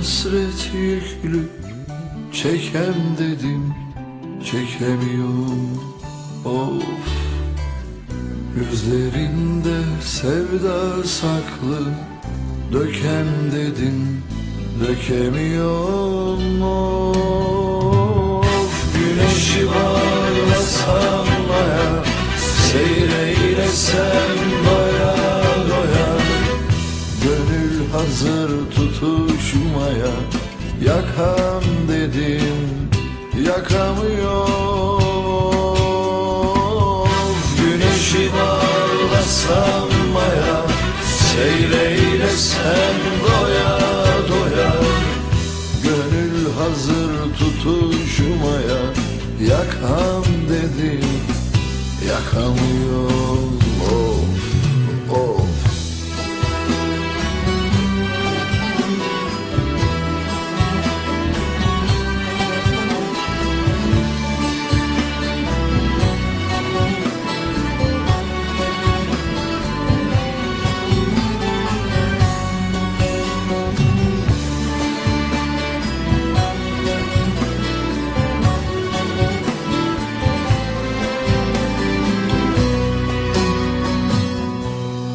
hasret yüklü Çekem dedim çekemiyorum. Of Gözlerinde sevda saklı Dökem dedim dökemiyorum. Of Güneşi bağlasam aya Seyreylesem hazır tutuşmaya. Yakam dedim yakamıyor. Güneşi bağlasam maya Seyreylesem doya doya. Gönül hazır tutuşmaya Yakam dedim yakamıyor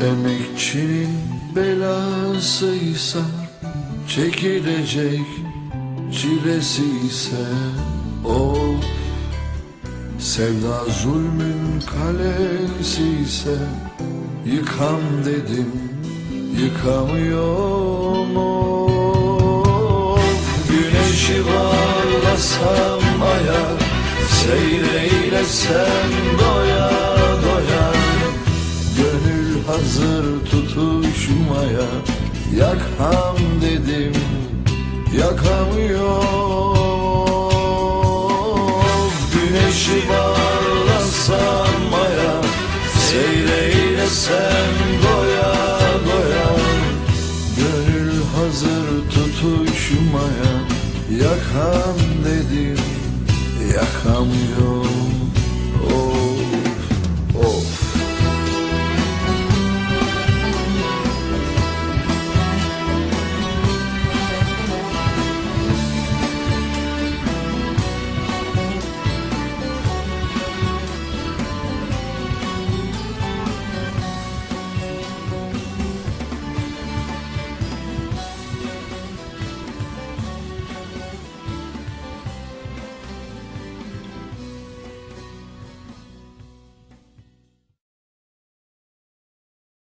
Emekçinin belasıysa Çekilecek çilesi ise o Sevda zulmün kalesi ise Yıkam dedim yıkamıyorum of Güneşi bağlasam aya Seyreylesem hazır tutuşmaya Yakam dedim yakamıyor Güneşi bağlasam maya Seyreylesem doya doya. Gönül hazır tutuşmaya Yakam dedim yakamıyor